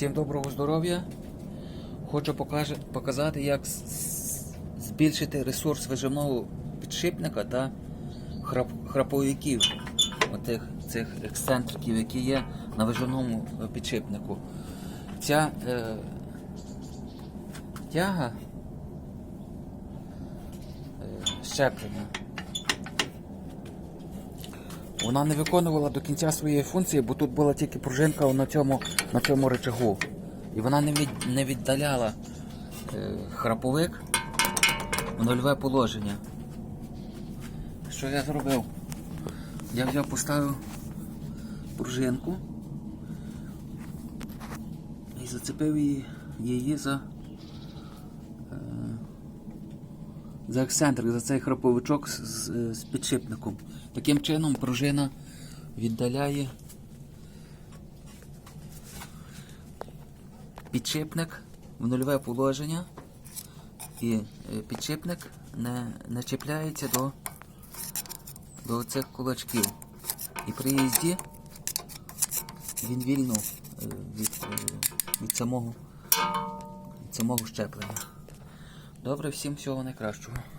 Всім доброго здоров'я. Хочу покаже- показати, як збільшити ресурс вижимного підшипника та храп- храповиків, отих цих ексцентриків, які є на вижимному е, підшипнику. Ця е, тяга е, щеплення. Вона не виконувала до кінця своєї функції, бо тут була тільки пружинка на цьому, на цьому рычагу. І вона не, від, не віддаляла е, храповик в нульове положення. Що я зробив? Я взяв, поставив пружинку і зацепив її, її за, е, за ексцентрик, за цей храповичок з, з, з підшипником. Таким чином пружина віддаляє підшипник в нульове положення і е, підшипник не, не чіпляється до, до цих кулачків. І при їзді він вільно е, від, е, від, самого, від самого щеплення. Добре, всім всього найкращого.